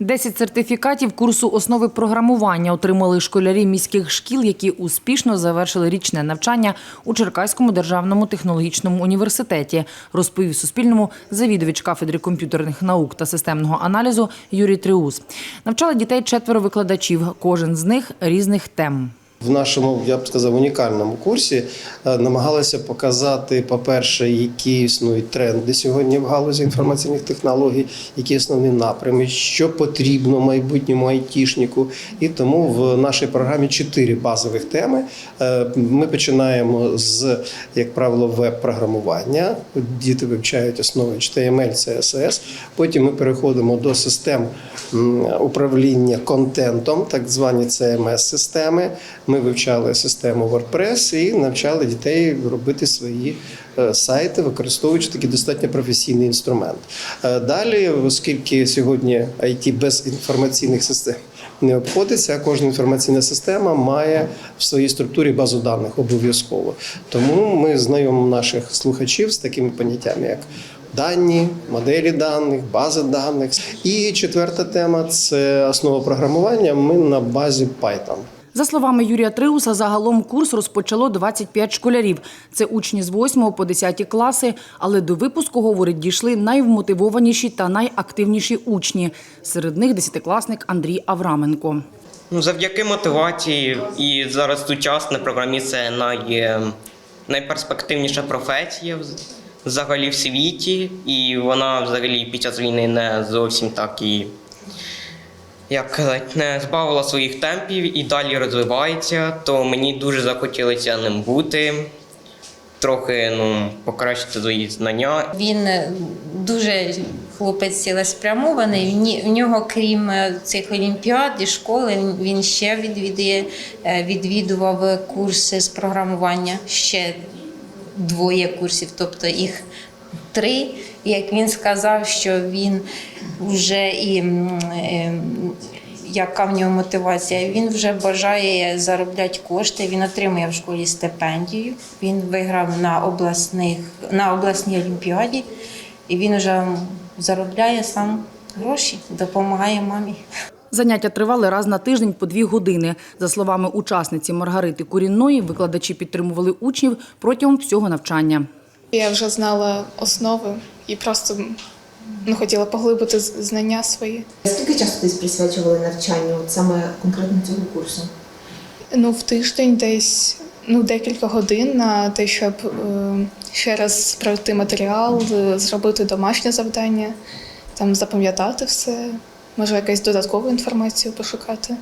10 сертифікатів курсу основи програмування отримали школярі міських шкіл, які успішно завершили річне навчання у Черкаському державному технологічному університеті, розповів Суспільному завідувач кафедри комп'ютерних наук та системного аналізу Юрій Триус. Навчали дітей четверо викладачів, кожен з них різних тем. В нашому, я б сказав, унікальному курсі е, намагалися показати, по-перше, які існують тренди сьогодні в галузі інформаційних технологій, які основні напрями, що потрібно майбутньому айтішнику. І тому в нашій програмі чотири базових теми. Е, Ми починаємо з, як правило, веб-програмування. Діти вивчають основи HTML, CSS. Потім ми переходимо до систем управління контентом, так звані CMS-системи. Ми вивчали систему WordPress і навчали дітей робити свої е, сайти, використовуючи такий достатньо професійний інструмент. Е, Далі, оскільки сьогодні IT без інформаційних систем не обходиться, а кожна інформаційна система має в своїй структурі базу даних обов'язково. Тому ми знайомимо наших слухачів з такими поняттями, як Дані, моделі даних, бази даних. І четверта тема це основа програмування. Ми на базі Python. За словами Юрія Триуса, загалом курс розпочало 25 школярів. Це учні з 8 по 10 класи, але до випуску, говорить, дійшли найвмотивованіші та найактивніші учні. Серед них десятикласник Андрій Авраменко. Ну, завдяки мотивації і зараз сучасне програміст це най, найперспективніша професія взагалі в світі, і вона взагалі під час війни не зовсім так і як казати, не збавила своїх темпів і далі розвивається, то мені дуже захотілося ним бути, трохи ну, покращити свої знання Він е, дуже хлопець цілеспрямований. В нього, крім е, цих олімпіад і школи, він ще відвідує, е, відвідував курси з програмування, ще двоє курсів, тобто їх три. Як він сказав, що він вже і е, яка в нього мотивація? Він вже бажає заробляти кошти. Він отримує в школі стипендію. Він виграв на обласних на обласній олімпіаді, і він вже заробляє сам гроші, допомагає мамі. Заняття тривали раз на тиждень по дві години. За словами учасниці Маргарити Курінної, викладачі підтримували учнів протягом всього навчання. Я вже знала основи і просто ну, хотіла поглибити знання свої. Скільки часу десь присвячували навчанню от саме конкретно цього курсу? Ну, в тиждень десь ну, декілька годин на те, щоб е, ще раз пройти матеріал, е, зробити домашнє завдання, там запам'ятати все, може якусь додаткову інформацію пошукати.